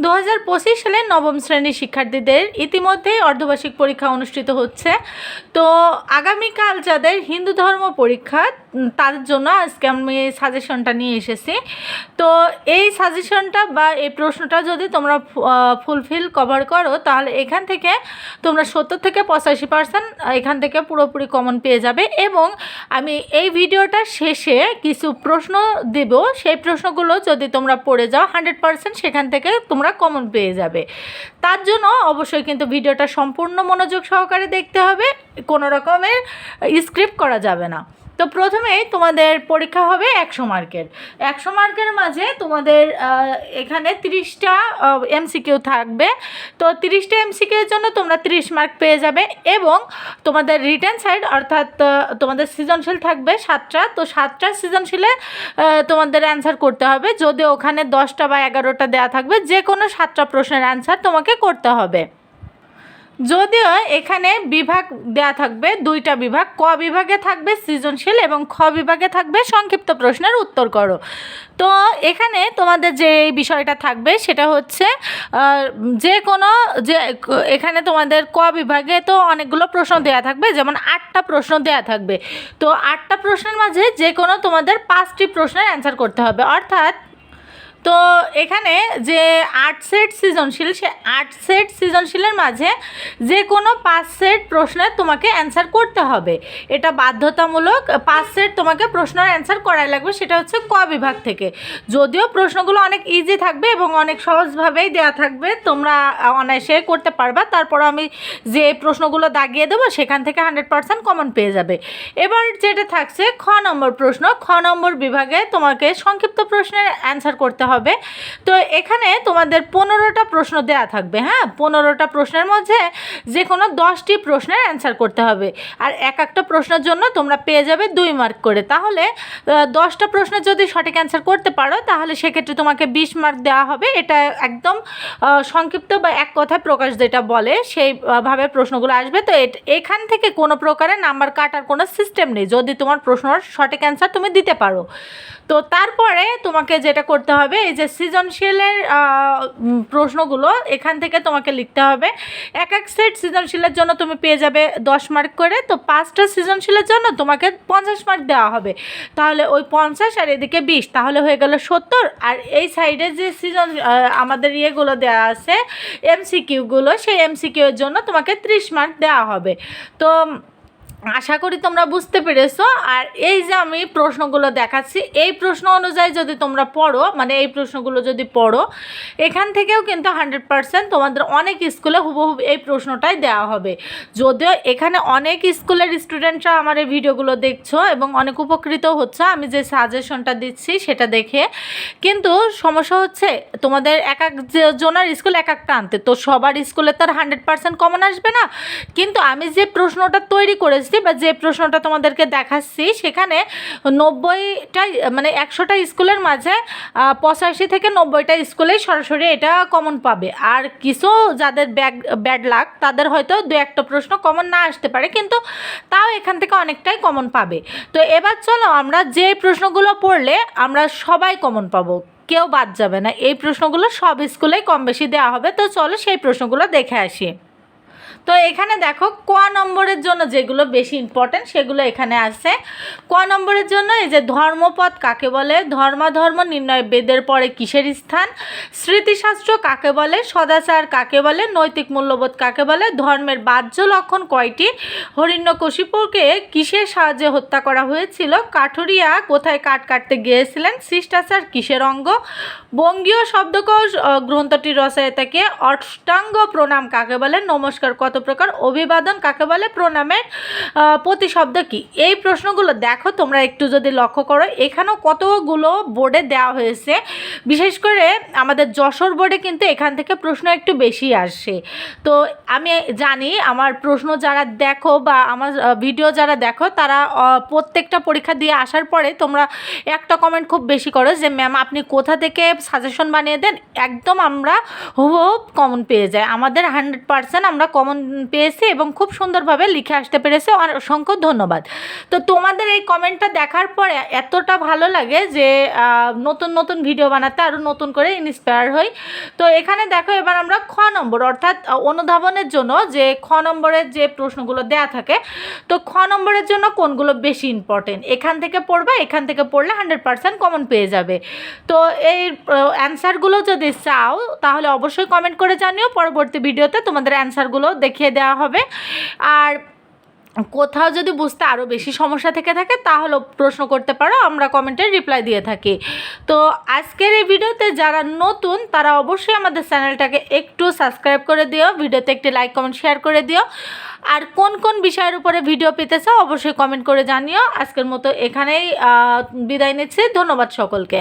দু হাজার পঁচিশ সালে নবম শ্রেণির শিক্ষার্থীদের ইতিমধ্যেই অর্ধবার্ষিক পরীক্ষা অনুষ্ঠিত হচ্ছে। তো আগামীকাল যাদের হিন্দু ধর্ম পরীক্ষা তাদের জন্য আজকে আমি সাজেশনটা নিয়ে এসেছি। তো এই সাজেশনটা বা এই প্রশ্নটা যদি তোমরা ফুলফিল, কভার করো, তাহলে এখান থেকে তোমরা সত্তর থেকে পঁচাশি পার্সেন্ট এখান থেকে পুরোপুরি কমন পেয়ে যাবে এবং আমি এই ভিডিওটা শেষে কিছু প্রশ্ন দেব। সেই প্রশ্নগুলো যদি তোমরা পড়ে যাও হান্ড্রেড পার্সেন্ট সেখান থেকে তোমরা কমন পেয়ে যাবে। তার জন্য অবশ্যই কিন্তু ভিডিওটা সম্পূর্ণ মনোযোগ সহকারে দেখতে হবে, কোনো রকমের স্ক্রিপ্ট করা যাবে না। তো প্রথমেই তোমাদের পরীক্ষা হবে একশো মার্কের। একশো মার্কের মাঝে তোমাদের এখানে তিরিশটা এমসিকিউ থাকবে। তো তিরিশটা এমসিকিউর জন্য তোমরা তিরিশ মার্ক পেয়ে যাবে এবং তোমাদের রিটার্ন সাইড অর্থাৎ তোমাদের সৃজনশীল থাকবে সাতটা। তো সাতটা সৃজনশীলে তোমাদের অ্যান্সার করতে হবে। যদি ওখানে দশটা বা এগারোটা দেওয়া থাকবে যে কোনো সাতটা প্রশ্নের অ্যান্সার তোমাকে করতে হবে। যদিও এখানে বিভাগ দেয়া থাকবে, দুইটা বিভাগ, ক বিভাগে থাকবে সৃজনশীল এবং খ বিভাগে থাকবে সংক্ষিপ্ত প্রশ্নের উত্তর করো। তো এখানে তোমাদের যে এই বিষয়টা থাকবে সেটা হচ্ছে যে কোনো, যে এখানে তোমাদের ক বিভাগে তো অনেকগুলো প্রশ্ন দেয়া থাকবে, যেমন আটটা প্রশ্ন দেয়া থাকবে। তো আটটা প্রশ্নের মাঝে যে কোনো তোমাদের পাঁচটি প্রশ্নের অ্যান্সার করতে হবে। অর্থাৎ তো এখানে যে আট সেট সৃজনশীল, সে আট সেট সৃজনশীলের মাঝে যে কোনো পাঁচ সেট প্রশ্নের তোমাকে অ্যান্সার করতে হবে। এটা বাধ্যতামূলক পাঁচ সেট তোমাকে প্রশ্নের অ্যান্সার করাই লাগবে, সেটা হচ্ছে ক বিভাগ থেকে। যদিও প্রশ্নগুলো অনেক ইজি থাকবে এবং অনেক সহজভাবেই দেওয়া থাকবে, তোমরা অনায়াসে করতে পারবা। তারপর আমি যে প্রশ্নগুলো দাগিয়ে দেবো, সেখান থেকে হান্ড্রেড পার্সেন্ট কমন পেয়ে যাবে। এবার যেটা থাকছে, খ নম্বর প্রশ্ন। খ নম্বর বিভাগে তোমাকে সংক্ষিপ্ত প্রশ্নের অ্যান্সার করতে হবে তো এখানে তোমাদের পনেরোটা প্রশ্ন দেয়া থাকবে হ্যাঁ? পনেরোটা প্রশ্নের মধ্যে যে কোনো দশটি প্রশ্নের অ্যান্সার করতে হবে। আর এক একটা প্রশ্নের জন্য তোমরা পেয়ে যাবে দুই মার্ক করে। তাহলে দশটা প্রশ্নের যদি সঠিক অ্যান্সার করতে পারো, তাহলে সেক্ষেত্রে তোমাকে বিশ মার্ক দেওয়া হবে। এটা একদম সংক্ষিপ্ত বা এক কথায় প্রকাশ যেটা বলে সেইভাবে প্রশ্নগুলো আসবে। তো এখান থেকে কোনো প্রকারের নাম্বার কাটার কোনো সিস্টেম নেই। যদি তোমার প্রশ্নর সঠিক অ্যান্সার তুমি দিতে পারো। তো তারপরে তোমাকে যেটা করতে হবে এই যে সৃজনশীলের প্রশ্নগুলো, এখান থেকে তোমাকে লিখতে হবে। এক এক সেট সৃজনশীলের জন্য তুমি পেয়ে যাবে দশ মার্ক করে, তো পাঁচটা সৃজনশীলের জন্য তোমাকে পঞ্চাশ মার্ক দেওয়া হবে। তাহলে ওই পঞ্চাশ আর এদিকে বিশ, তাহলে হয়ে গেল সত্তর। আর এই সাইডে যে সৃজন আমাদের ইয়েগুলো দেওয়া আছে, এমসিকিউগুলো, সেই এমসিকিউ এর জন্য তোমাকে ত্রিশ মার্ক দেওয়া হবে। তো আশা করি তোমরা বুঝতে পেরেছ। আর এই যে আমি প্রশ্নগুলো দেখাচ্ছি, এই প্রশ্ন অনুযায়ী যদি তোমরা পড়ো মানে এই প্রশ্নগুলো যদি পড়ো, এখান থেকেও কিন্তু হান্ড্রেড পার্সেন্ট তোমাদের অনেক স্কুলে হুবহু এই প্রশ্নটাই দেওয়া হবে। যদিও এখানে অনেক স্কুলের স্টুডেন্টরা আমার এই ভিডিওগুলো দেখছ এবং অনেক উপকৃত হচ্ছে, আমি যে সাজেশনটা দিচ্ছি সেটা দেখে। কিন্তু সমস্যা হচ্ছে, তোমাদের এক এক জনের স্কুল এক একটা আনতে তো সবার স্কুলে তার হান্ড্রেড পারসেন্ট কমন আসবে না। কিন্তু আমি যে প্রশ্নটা তৈরি করেছি বা যে প্রশ্নটা তোমাদেরকে দেখাচ্ছি, সেখানে নব্বইটা মানে একশোটা স্কুলের মাঝে পঁচাশি থেকে নব্বইটা স্কুলেই সরাসরি এটা কমন পাবে। আর কিছু যাদের ব্যাগ ব্যাড লাক তাদের হয়তো দু একটা প্রশ্ন কমন না আসতে পারে, কিন্তু তাও এখান থেকে অনেকটাই কমন পাবে। তো এবার চলো, আমরা যে প্রশ্নগুলো পড়লে আমরা সবাই কমন পাবো। কেউ বাদ যাবে না, এই প্রশ্নগুলো সব স্কুলেই কম বেশি দেওয়া হবে। তো চলো সেই প্রশ্নগুলো দেখে আসি। তো এখানে দেখো ক নম্বরের জন্য যেগুলো বেশি ইম্পর্টেন্ট সেগুলো এখানে আছে। ক নম্বরের জন্য এই যে ধর্মপদ কাকে বলে? ধর্মাধর্ম নির্ণয় বেদের পরে কিসের স্থান? স্মৃতিশাস্ত্র কাকে বলে? সদাচার কাকে বলে? নৈতিক মূল্যবোধ কাকে বলে? ধর্মের বাহ্য লক্ষণ কয়টি? হরিণ্যকশিপুরকে কিসের সাহায্যে হত্যা করা হয়েছিল? কাঠুরিয়া কোথায় কাঠ কাটতে গিয়েছিলেন? শিষ্টাচার কিসের অঙ্গ? বঙ্গীয় শব্দকোষ গ্রন্থটির রচয়িতাকে অষ্টাঙ্গ প্রণাম কাকে বলে? নমস্কার, কত প্রকার অভিবাদন, কাকে বলে প্রণামের প্রতিশব্দ কি? এই প্রশ্নগুলো দেখো, তোমরা একটু যদি লক্ষ্য করো, এখানেও কতগুলো বোর্ডে দেওয়া হয়েছে। বিশেষ করে আমাদের যশোর বোর্ডে কিন্তু এখান থেকে প্রশ্ন একটু বেশি আসে। তো আমি জানি, আমার প্রশ্ন যারা দেখো বা আমার ভিডিও যারা দেখো, তারা প্রত্যেকটা পরীক্ষা দিয়ে আসার পরে তোমরা একটা কমেন্ট খুব বেশি করো যে ম্যাম আপনি কোথা থেকে সাজেশন বানিয়ে দেন? একদম আমরা হুবহু কমন পেয়ে যাই। আমাদের হান্ড্রেড পার্সেন্ট আমরা কমন পেয়েছি এবং খুব সুন্দরভাবে লিখে আসতে পেরেছে অসংখ্য ধন্যবাদ। তো তোমাদের এই কমেন্টটা দেখার পরে এতটা ভালো লাগে যে নতুন নতুন ভিডিও বানাতে আরও নতুন করে ইন্সপায়ার হই। তো এখানে দেখো, এবার আমরা খ নম্বর, অর্থাৎ অনুধাবনের জন্য যে খ নম্বরের যে প্রশ্নগুলো দেয়া থাকে, তো খ নম্বরের জন্য কোনগুলো বেশি ইম্পর্টেন্ট এখান থেকে পড়বে, এখান থেকে পড়লে হান্ড্রেড পার্সেন্ট কমন পেয়ে যাবে। তো এই অ্যান্সারগুলো যদি চাও, তাহলে অবশ্যই কমেন্ট করে জানিও। পরবর্তী ভিডিওতে তোমাদের অ্যান্সারগুলো দেখিয়ে দেওয়া হবে। আর কোথাও যদি বুঝতে আরও বেশি সমস্যা থেকে থাকে তাহলেও প্রশ্ন করতে পারো, আমরা কমেন্টে রিপ্লাই দিয়ে থাকি। তো আজকের এই ভিডিওতে যারা নতুন, তারা অবশ্যই আমাদের চ্যানেলটাকে একটু সাবস্ক্রাইব করে দিও, ভিডিওতে একটি লাইক কমেন্ট শেয়ার করে দিও। আর কোন কোন বিষয়ের উপরে ভিডিও পেতে চাও, অবশ্যই কমেন্ট করে জানিও। আজকের মতো এখানেই বিদায় নিচ্ছি। ধন্যবাদ সকলকে।